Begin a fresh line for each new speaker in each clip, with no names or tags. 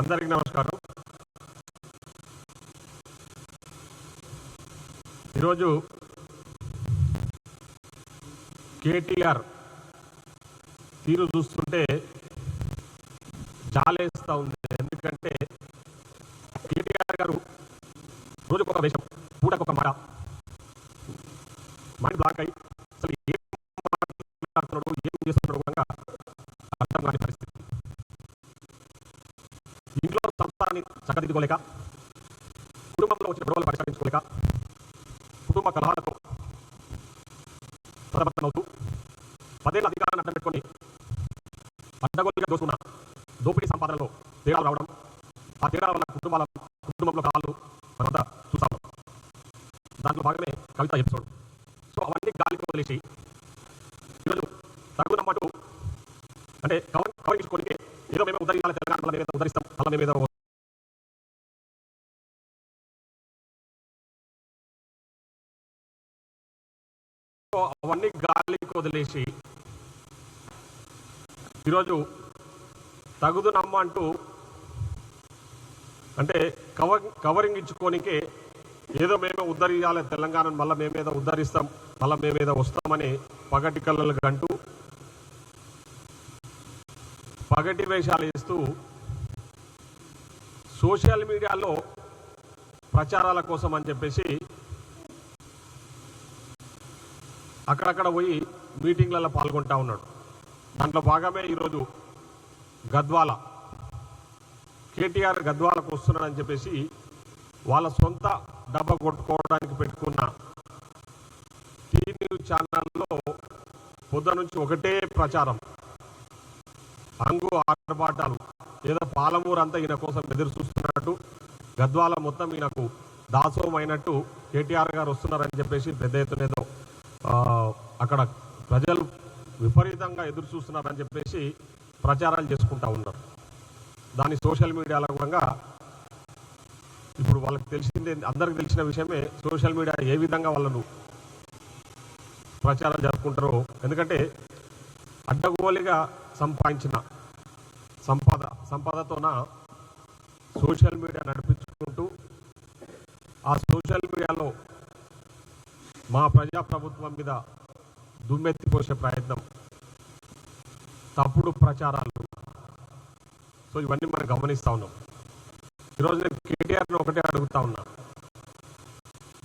అందరికీ నమస్కారం. ఈరోజు కేటీఆర్ తీరు చూస్తుంటే జాలేస్తూ ఉంది. ఎందుకంటే కేటీఆర్ గారు రోజుకొక వేషం పూటకొక మాట మైండ్ బ్లాక్ అయి అసలు ఏం మాట్లాడుతున్నాడు ఏం చేస్తున్నాడు సంస్థాన్ని కుటుంబంలో వచ్చిన గొడవలు పరిష్కరించుకోలేక కుటుంబ కలహాలతో సతమతమవుతూ పదేళ్ళ అధికారాన్ని అడ్డం పెట్టుకొని అడ్డగోలుగా దోసుకున్న దోపిడీ సంపాదనలో తేడాలు రావడం ఆ తేడాల వల్ల కుటుంబాల కుటుంబంలో కళాలు మనంతా చూస్తాం దాంట్లో భాగమే కవిత ఎపిసోడ్. సో అవన్నీ గాలికి వదిలేసి ఈరోజు తగునమ్మటు అంటే కవర్ కవరించుకోనికి ఏదో మేము ఉద్ధరించాలి తెలంగాణ వల్ల మేమేదో ఉద్ధరిస్తాం అలా మేమేదో అవన్నీ గాలికి వదిలేసి ఈరోజు తగుదునమ్మ అంటూ అంటే కవర్ కవరింగ్ ఇచ్చుకోనికే ఏదో మేమే ఉద్ధరించాలి తెలంగాణను మళ్ళీ మేమేదో ఉద్ధరిస్తాం మళ్ళీ మేమేదో వస్తామని పగటి కళ్ళలు అంటూ పగటి వేషాలు వేస్తూ సోషల్ మీడియాలో ప్రచారాల కోసం అని చెప్పేసి అక్కడక్కడ పోయి మీటింగ్లలో పాల్గొంటా ఉన్నాడు. దాంట్లో భాగమే ఈరోజు గద్వాల. కేటీఆర్ గద్వాలకు వస్తున్నాడని చెప్పేసి వాళ్ళ సొంత డబ్బా కొట్టుకోవడానికి పెట్టుకున్న టీ న్యూస్ ఛానల్లో పొద్దు నుంచి ఒకటే ప్రచారం. అంగు ఆర్భాటాలు. ఏదో పాలమూరు అంతా ఈయన కోసం ఎదురు చూస్తున్నట్టు గద్వాల మొత్తం ఈయనకు దాసోమైనట్టు అయినట్టు కేటీఆర్ గారు వస్తున్నారని చెప్పేసి పెద్ద ఎత్తున ఏదో అక్కడ ప్రజలు విపరీతంగా ఎదురు చూస్తున్నారని చెప్పేసి ప్రచారాలు చేసుకుంటా ఉన్నారు. దాన్ని సోషల్ మీడియాలో కూడా ఇప్పుడు వాళ్ళకి తెలిసిందే అందరికి తెలిసిన విషయమే సోషల్ మీడియా ఏ విధంగా వాళ్ళను ప్రచారం జరుపుకుంటారో. ఎందుకంటే అడ్డగోలిగా సంపాదించిన సంపద సంపదతోన సోషల్ మీడియా నడిపించుకుంటూ ఆ సోషల్ మీడియాలో మా మీద దుమ్మెత్తిపోసే ప్రయత్నం. తప్పుడు ప్రచారాలు. సో ఇవన్నీ మనం గమనిస్తా ఉన్నాం. ఈరోజు నేను కేటీఆర్ని ఒకటే అడుగుతా ఉన్నా.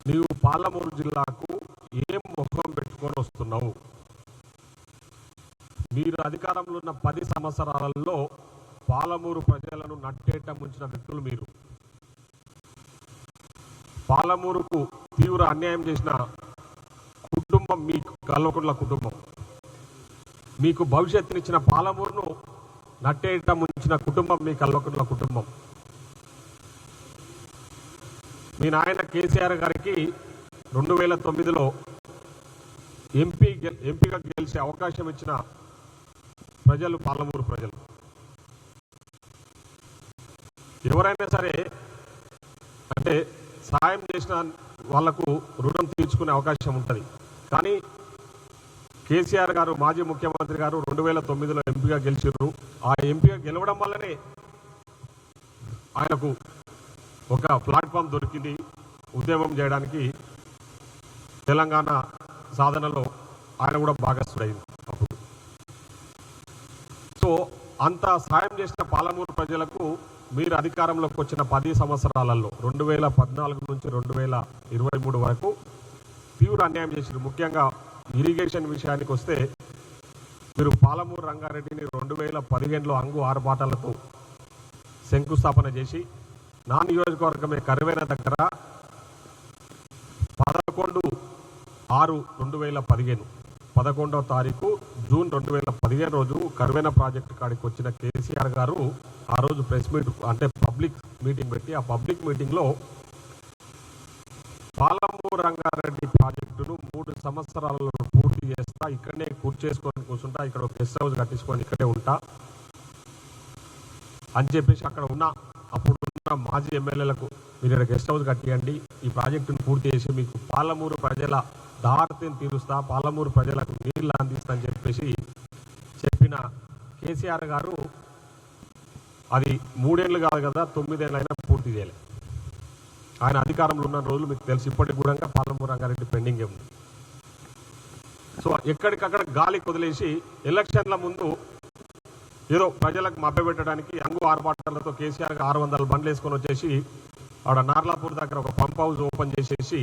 నీవు పాలమూరు జిల్లాకు ఏం ముఖం పెట్టుకొని వస్తున్నావు? మీరు అధికారంలో ఉన్న పది సంవత్సరాలలో పాలమూరు ప్రజలను నట్టేట ముంచిన వ్యక్తులు మీరు. పాలమూరుకు తీవ్ర అన్యాయం చేసిన కుటుంబం మీ కల్వకుంట్ల కుటుంబం. మీకు భవిష్యత్తునిచ్చిన పాలమూరును నట్టేట ముంచిన కుటుంబం మీ కల్వకుంట్ల కుటుంబం. మీ నాయన కేసీఆర్ గారికి రెండు వేల తొమ్మిదిలో ఎంపీ ఎంపీగా గెలిచే అవకాశం ఇచ్చిన ప్రజలు పాలమూరు ప్రజలు. ఎవరైనా సరే అంటే సాయం చేసిన వాళ్ళకు రుణం తీర్చుకునే అవకాశం ఉంటుంది. కానీ కేసీఆర్ గారు మాజీ ముఖ్యమంత్రి గారు రెండు వేల తొమ్మిదిలో ఎంపీగా గెలిచిర్రు. ఆ ఎంపీగా గెలవడం వల్లనే ఆయనకు ఒక ప్లాట్ఫామ్ దొరికింది. ఉద్యమం చేయడానికి తెలంగాణ సాధనలో ఆయన కూడా భాగస్థుడైంది అప్పుడు. సో అంత సాయం చేసిన పాలమూరు ప్రజలకు మీరు అధికారంలోకి వచ్చిన పది సంవత్సరాలలో రెండు వేల పద్నాలుగు నుంచి రెండు వేల ఇరవై మూడు వరకు తీవ్ర అన్యాయం చేసింది. ముఖ్యంగా ఇరిగేషన్ విషయానికి వస్తే మీరు పాలమూరు రంగారెడ్డిని రెండు వేల పదిహేనులో అంగు ఆర్భాటాలతో శంకుస్థాపన చేసి నా నియోజకవర్గమే కరువైన దగ్గర పదకొండు ఆరు రెండు వేల పదిహేను. పదకొండవ తారీఖు జూన్ రెండు వేల పదిహేను రోజు కరువైన ప్రాజెక్టు కాడికి వచ్చిన కేసీఆర్ గారు ఆ రోజు ప్రెస్ మీట్ అంటే పబ్లిక్ మీటింగ్ పెట్టి ఆ పబ్లిక్ మీటింగ్లో పాలమూరు రంగారెడ్డి ప్రాజెక్టును మూడు సంవత్సరాలలో పూర్తి చేస్తా ఇక్కడనే కూర్చేసుకొని కూర్చుంటా ఇక్కడ ఒక గెస్ట్ హౌస్ కట్టించుకొని ఇక్కడే ఉంటా అని చెప్పేసి అక్కడ ఉన్న అప్పుడు ఉన్న మాజీ ఎమ్మెల్యేలకు మీరు ఇక్కడ గెస్ట్ హౌస్ కట్టియండి. ఈ ప్రాజెక్టును పూర్తి చేసి మీకు పాలమూరు ప్రజల దారిని తీరుస్తా పాలమూరు ప్రజలకు నీళ్ళు అందిస్తా అని చెప్పేసి చెప్పిన కేసీఆర్ గారు అది మూడేళ్ళు కాదు కదా తొమ్మిదేళ్ళైనా పూర్తి చేయలేదు ఆయన అధికారంలో ఉన్న రోజులు మీకు తెలిసి. ఇప్పటికి కూడా పాలమూరు రంగారెడ్డి పెండింగ్ ఉంది. సో ఎక్కడికక్కడ గాలి కుదిలేసి ఎలక్షన్ల ముందు ఏదో ప్రజలకు మభ్యపెట్టడానికి అంగు ఆర్భాటాలతో కేసీఆర్ ఆరు వందల బండ్లు వేసుకొని వచ్చేసి ఆడ నార్లాపూర్ దగ్గర ఒక పంప్ హౌస్ ఓపెన్ చేసేసి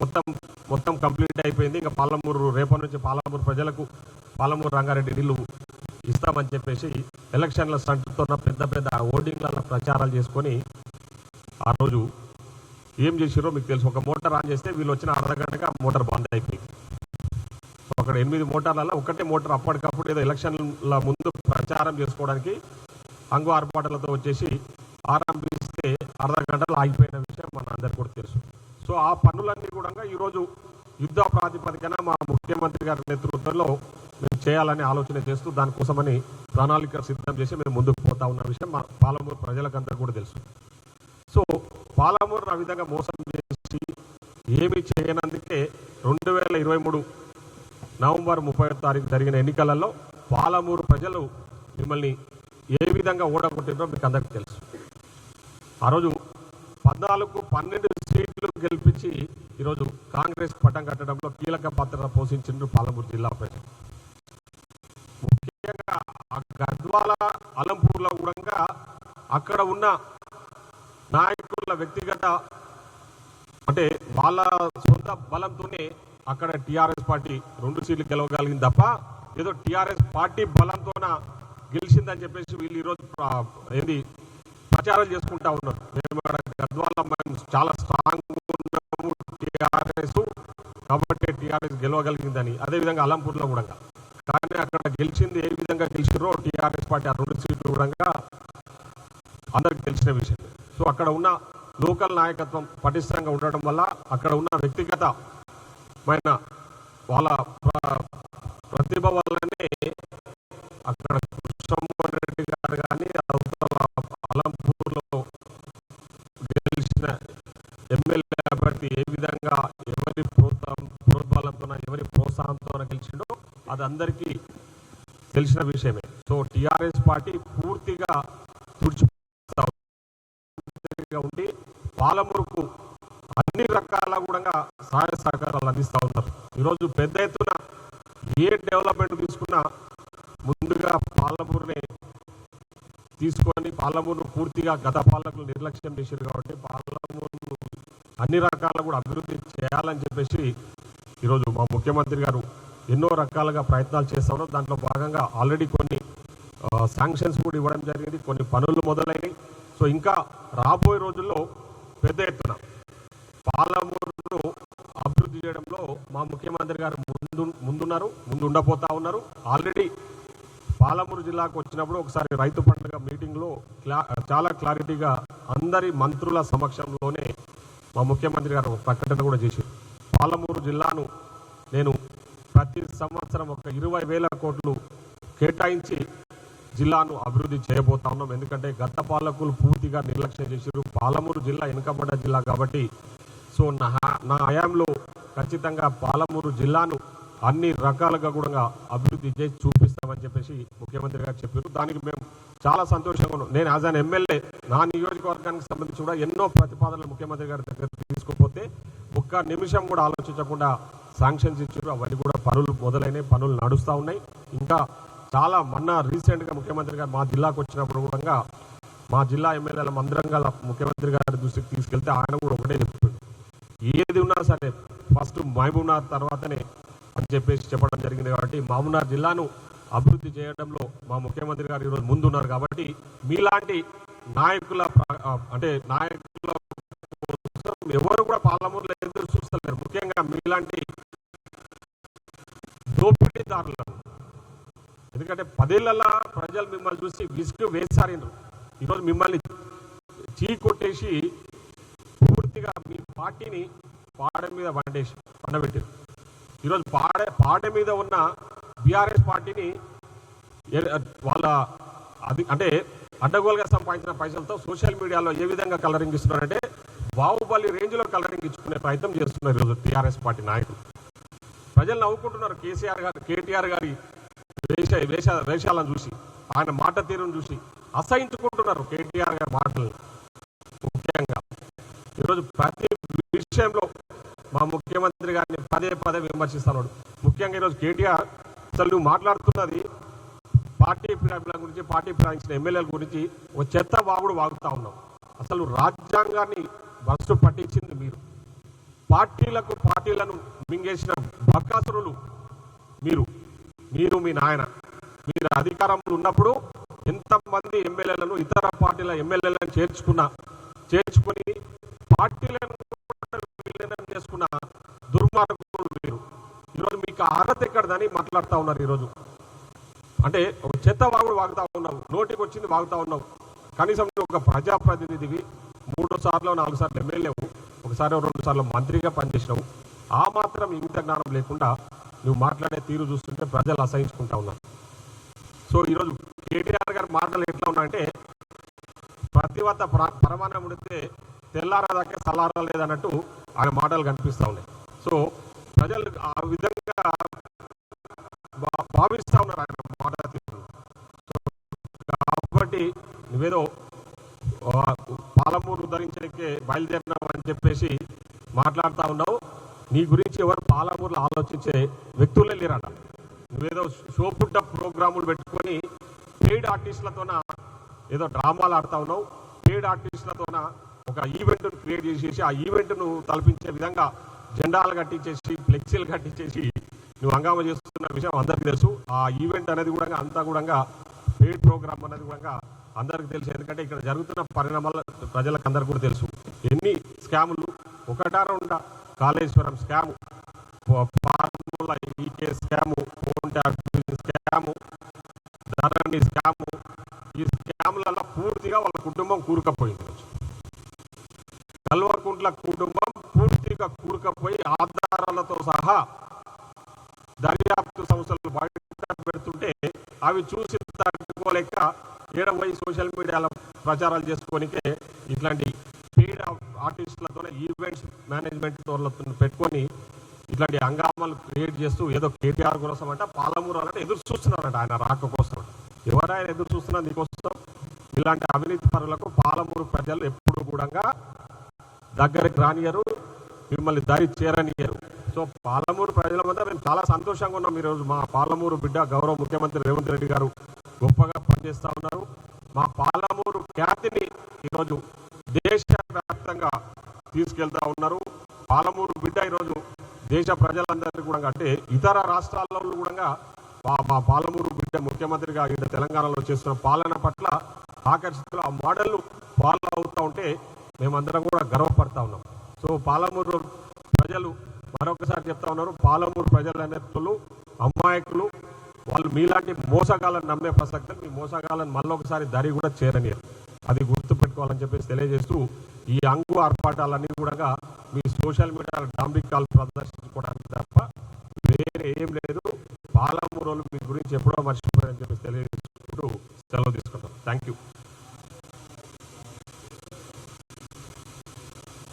మొత్తం మొత్తం కంప్లీట్ అయిపోయింది. ఇంకా పాలమూరు రేపటి నుంచి పాలమూరు ప్రజలకు పాలమూరు రంగారెడ్డి నిలువు ఇస్తామని చెప్పేసి ఎలక్షన్ల స్టంట్తో పెద్ద పెద్ద ఓటింగ్ల ప్రచారాలు చేసుకొని ఆ రోజు ఏం చేసిరో మీకు తెలుసు. ఒక మోటార్ ఆన్ చేస్తే వీళ్ళు వచ్చిన అర్ధగంటగా మోటార్ బంద్ అయిపోయింది. అక్కడ ఎనిమిది మోటార్లలో ఒకటే మోటార్ అప్పటికప్పుడు ఏదో ఎలక్షన్ల ముందు ప్రచారం చేసుకోవడానికి అంగు ఆర్పాటలతో వచ్చేసి ఆరంభిస్తే అర్ధ గంటలు ఆగిపోయిన విషయం మన అందరికీ కూడా తెలుసు. సో ఆ పనులన్నీ కూడా ఈరోజు యుద్ధ ప్రాతిపదికన మా ముఖ్యమంత్రి గారి నేతృత్వంలో మేము చేయాలని ఆలోచన చేస్తూ దానికోసమని ప్రణాళిక సిద్ధం చేసి మేము ముందుకు పోతా ఉన్న విషయం మా పాలమూరు ప్రజలకంతా కూడా తెలుసు. సో పాలమూరు ఆ విధంగా మోసం చేసి ఏమి చేయనందుకే రెండు వేల ఇరవై మూడు నవంబర్ ముప్పై తారీఖు జరిగిన ఎన్నికలలో పాలమూరు ప్రజలు మిమ్మల్ని ఏ విధంగా ఓడగొట్టినో మీకు అందరికీ తెలుసు. ఆ రోజు పద్నాలుగు పన్నెండు సీట్లు గెలిపించి ఈరోజు కాంగ్రెస్ పట్టం కట్టడంలో కీలక పాత్ర పోషించిండ్రు పాలమూరు జిల్లా ప్రజలు. ముఖ్యంగా ఆ గద్వాల అలంపూర్లో కూడా అక్కడ ఉన్న నాయకులు వాళ్ళ వ్యక్తిగత అంటే వాళ్ళ సొంత బలంతోనే అక్కడ టిఆర్ఎస్ పార్టీ రెండు సీట్లు గెలవగలిగింది తప్ప ఏదో టిఆర్ఎస్ పార్టీ బలంతోన గెలిచిందని చెప్పేసి వీళ్ళు ఈరోజు ఏది ప్రచారం చేసుకుంటా ఉన్నారు. మేము గద్వాల మేము చాలా స్ట్రాంగ్ ఉన్నాము టిఆర్ఎస్. కాబట్టి టిఆర్ఎస్ గెలవగలిగిందని. అదేవిధంగా అలంపూర్లో కూడా. కానీ అక్కడ గెలిచింది ఏ విధంగా గెలిచిరో టిఆర్ఎస్ పార్టీ ఆ రెండు సీట్లు కూడా అందరికి తెలిసిన విషయం. సో అక్కడ ఉన్న లోకల్ నాయకత్వం పటిష్టంగా ఉండటం వల్ల అక్కడ ఉన్న వ్యక్తిగతమైన వాళ్ళ ప్ర- ప్రతిభ వల్లనే అక్కడ కృష్ణమోహన్ రెడ్డి గారు కానీ అవతల అలంపూర్లో గెలిచిన ఎమ్మెల్యే అభ్యర్థి ఏ విధంగా ఎవరి ప్రోత్సాహం ప్రోత్బలంతో ఎవరి ప్రోత్సాహంతో గెలిచిండో అది అందరికీ తెలిసిన విషయమే సో టిఆర్ఎస్ పార్టీ పూర్తిగా తుడిచి గా ఉండి పాలమూరుకు అన్ని రకాల కూడా సహాయ సహకారాలు అందిస్తూ ఉన్నారు. ఈరోజు పెద్ద ఎత్తున ఏ డెవలప్మెంట్ తీసుకున్నా ముందుగా పాలమూరుని తీసుకొని పాలమూరును పూర్తిగా గత పాలకులు నిర్లక్ష్యం చేశారు కాబట్టి పాలమూరును అన్ని రకాల కూడా అభివృద్ధి చేయాలని చెప్పేసి ఈరోజు మా ముఖ్యమంత్రి గారు ఎన్నో రకాలుగా ప్రయత్నాలు చేస్తా ఉన్నారు. దాంట్లో భాగంగా ఆల్రెడీ కొన్ని శాంక్షన్స్ కూడా ఇవ్వడం జరిగింది. కొన్ని పనులు మొదలైనవి. సో ఇంకా రాబోయే రోజుల్లో పెద్ద ఎత్తున పాలమూరును అభివృద్ధి చేయడంలో మా ముఖ్యమంత్రి గారు ముందు ముందున్నారు ముందు ఉండబోతా ఉన్నారు. ఆల్రెడీ పాలమూరు జిల్లాకు వచ్చినప్పుడు ఒకసారి రైతు పండుగ మీటింగ్లో క్లా చాలా క్లారిటీగా అందరి మంత్రుల సమక్షంలోనే మా ముఖ్యమంత్రి గారు ఒక ప్రకటన కూడా చేశారు. పాలమూరు జిల్లాను నేను ప్రతి సంవత్సరం ఒక ఇరవై వేల కోట్లు కేటాయించి జిల్లాను అభివృద్ధి చేయబోతా ఉన్నాం. ఎందుకంటే గత పాలకులు పూర్తిగా నిర్లక్ష్యం చేశారు. పాలమూరు జిల్లా వెనుకబడ్డ జిల్లా కాబట్టి. సో నా నా హయాంలో ఖచ్చితంగా పాలమూరు జిల్లాను అన్ని రకాలుగా కూడా అభివృద్ధి చేసి చూపిస్తామని చెప్పేసి ముఖ్యమంత్రి గారు చెప్పారు. దానికి మేము చాలా సంతోషంగా ఉన్నాం. నేను యాజ్ అన్ ఎమ్మెల్యే నా నియోజకవర్గానికి సంబంధించి కూడా ఎన్నో ప్రతిపాదనలు ముఖ్యమంత్రి గారి దగ్గర తీసుకుపోతే ఒక్క నిమిషం కూడా ఆలోచించకుండా శాంక్షన్స్ ఇచ్చారు. అవన్నీ కూడా పనులు మొదలైనవి పనులు నడుస్తూ ఉన్నాయి. ఇంకా చాలా మొన్న రీసెంట్గా ముఖ్యమంత్రి గారు మా జిల్లాకు వచ్చినప్పుడు కూడా మా జిల్లా ఎమ్మెల్యేల మందిరం గల ముఖ్యమంత్రి గారి దృష్టికి తీసుకెళ్తే ఆయన కూడా ఒకటే చెప్పాడు. ఏది ఉన్నా సరే ఫస్ట్ మహబూబ్నాథ్ తర్వాతనే అని చెప్పేసి చెప్పడం జరిగింది కాబట్టి మహబూబ్నాథ్ జిల్లాను అభివృద్ధి చేయడంలో మా ముఖ్యమంత్రి గారు ఈరోజు ముందున్నారు కాబట్టి మీలాంటి నాయకుల అంటే నాయకుల ఎవరు కూడా పాలమూరులో ఎదురు చూస్తలేరు. ముఖ్యంగా మీలాంటి దోపిడీదారులను ఎందుకంటే పదేళ్ళలో ప్రజలు మిమ్మల్ని చూసి విసుగు వేసారినారు ఈరోజు మిమ్మల్ని చీ కొట్టేసి పూర్తిగా మీ పార్టీని పాడ మీద పండేసి పండబెట్టారు. ఈరోజు పాడే పాడ మీద ఉన్న బీఆర్ఎస్ పార్టీని వాళ్ళ అది అంటే అడ్డగోలుగా సంపాదించిన పైసలతో సోషల్ మీడియాలో ఏ విధంగా కలరింగ్ ఇస్తున్నారంటే బాహుబలి రేంజ్లో కలరింగ్ ఇచ్చుకునే ప్రయత్నం చేస్తున్నారు ఈరోజు టీఆర్ఎస్ పార్టీ నాయకులు. ప్రజలు నవ్వుకుంటున్నారు కేసీఆర్ గారు కేటీఆర్ గారి వేష వేష వేషాలను చూసి ఆయన మాట తీరును చూసి అసహించుకుంటున్నారు కేటీఆర్ గారి మాటలు. ముఖ్యంగా ఈరోజు ప్రతి విషయంలో మా ముఖ్యమంత్రి గారిని పదే పదే విమర్శిస్తున్నాడు ముఖ్యంగా ఈరోజు కేటీఆర్ అసలు నువ్వు మాట్లాడుతున్నది పార్టీ ఫిరాయింపుల గురించి పార్టీ ఫిరాయించిన ఎమ్మెల్యేల గురించి ఒక చెత్త వాగుడు వాగుతా ఉన్నావు అసలు రాజ్యాంగాన్ని బస్సు పట్టించింది మీరు. పార్టీలకు పార్టీలను మింగేసిన బకాసురులు మీరు. మీరు మీ నాయన మీరు అధికారంలో ఉన్నప్పుడు ఎంతమంది ఎమ్మెల్యేలను ఇతర పార్టీల ఎమ్మెల్యేలను చేర్చుకున్న చేర్చుకొని పార్టీలను విలీనం చేసుకున్న దుర్మార్గులు మీరు. ఈరోజు మీకు అర్హత ఎక్కడదని మాట్లాడుతూ ఉన్నారు ఈరోజు. అంటే ఒక చెత్త వాగుడు వాగుతా ఉన్నావు నోటికి వచ్చింది వాగుతూ ఉన్నావు. కనీసం నువ్వు ఒక ప్రజాప్రతినిధివి మూడు సార్లు నాలుగు సార్లు ఎమ్మెల్యేవు ఒకసారి రెండు సార్లు మంత్రిగా పనిచేసినావు. ఆ మాత్రం ఇంత జ్ఞానం లేకుండా నువ్వు మాట్లాడే తీరు చూస్తుంటే ప్రజలు అసహించుకుంటా ఉన్నారు. సో ఈరోజు కేటీఆర్ గారి మాటలు ఎట్లా ఉన్నాయంటే ప్రతివత ప్ర- పరమాన్నం ఉడితే తెల్లారదాకే సలారా లేదన్నట్టు ఆయన మాటలు కనిపిస్తా ఉన్నాయి. సో ప్రజలు ఆ విధంగా భావిస్తూ ఉన్నారు ఆయన మాట కాబట్టి నువ్వేదో పాలమూరు ధరించడానికి బయలుదేరినావు అని చెప్పేసి మాట్లాడుతూ ఉన్నావు. నీ గురించి ఎవరు పాలమూరులో ఆలోచించే వ్యక్తులే లేరట. నువ్వేదో షోపుట్ట ప్రోగ్రాములు పెట్టుకొని పెయిడ్ ఆర్టిస్టులతోన ఏదో డ్రామాలు ఆడుతా ఉన్నావు. పెయిడ్ ఆర్టిస్టులతోన ఒక ఈవెంట్ను క్రియేట్ చేసేసి ఆ ఈవెంట్ను తలపించే విధంగా జెండాలు కట్టించేసి ఫ్లెక్సీలు కట్టించేసి నువ్వు హంగామా చేస్తున్న విషయం అందరికీ తెలుసు. ఆ ఈవెంట్ అనేది కూడా అంతా కూడా పెయిడ్ ప్రోగ్రామ్ అనేది కూడా అందరికీ తెలుసు. ఎందుకంటే ఇక్కడ జరుగుతున్న పరిణామాలు ప్రజలకు అందరికీ కూడా తెలుసు. ఎన్ని స్కాములు? ఒకటారా ఉండా Kaleshwaram scam formula ఈకే scam phone scam Dharani scam. ఈ స్కాములలో పూర్తిగా వాళ్ళ కుటుంబం కూరుకపోయింది. కల్వకుంట్ల కుటుంబం పూర్తిగా కూరుకపోయి ఆధారాలతో సహా దర్యాప్తు సంస్థలు బయట పెడుతుంటే అవి చూసి తట్టుకోలేక ఏడవై సోషల్ మీడియాలో ప్రచారాలు చేసుకోనికే ఇట్లాంటి ఆర్టిస్టులతో ఈవెంట్స్ మేనేజ్మెంట్ తోళ్ళతో పెట్టుకొని ఇట్లాంటి హంగామాలు క్రియేట్ చేస్తూ ఏదో కేటీఆర్ కోసం అంటే పాలమూరు అంటే ఎదురు చూస్తున్నారంట ఆయన రాక కోసం. ఎవరైనా ఎదురు చూస్తున్నారు నీకోసం? ఇలాంటి అవినీతి పరులకు పాలమూరు ప్రజలు ఎప్పుడు కూడా దగ్గరికి రానియరు మిమ్మల్ని దారి చేరనియరు. సో పాలమూరు ప్రజల వద్ద మేము చాలా సంతోషంగా ఉన్నాం ఈరోజు. మా పాలమూరు బిడ్డ గౌరవ ముఖ్యమంత్రి రేవంత్ రెడ్డి గారు గొప్పగా పనిచేస్తూ ఉన్నారు. మా పాలమూరు ఖ్యాతిని ఈరోజు దేశ తీసుకెళ్తా ఉన్నారు. పాలమూరు బిడ్డ ఈరోజు దేశ ప్రజలందరికీ కూడా అంటే ఇతర రాష్ట్రాల్లో కూడా మా మా పాలమూరు బిడ్డ ముఖ్యమంత్రిగా ఇక్కడ తెలంగాణలో చేస్తున్న పాలన పట్ల ఆకర్షితులు ఆ మోడల్ను ఫాలో అవుతూ ఉంటే మేమందరం కూడా గర్వపడతా ఉన్నాం. సో పాలమూరు ప్రజలు మరొకసారి చెప్తా ఉన్నారు. పాలమూరు ప్రజలు అనేతులు అమాయకులు వాళ్ళు మీలాంటి మోసగాళ్ళని నమ్మే ప్రసక్తులు మీ మోసగాళ్ళని మళ్ళొకసారి దరి కూడా చేరని అది గుర్తు పెట్టుకోవాలని చెప్పేసి తెలియజేస్తూ ఈ అంగు ఆర్పాటాలన్నీ కూడా మీ సోషల్ మీడియాలో డాంబికాలు ప్రదర్శించుకోవడానికి తప్ప వేరే ఏం లేదు. పాలమూరులు మీ గురించి ఎప్పుడో మర్చిపోయారని చెప్పి తెలియజేసుకుంటూ సెలవు తీసుకుంటాం. Thank you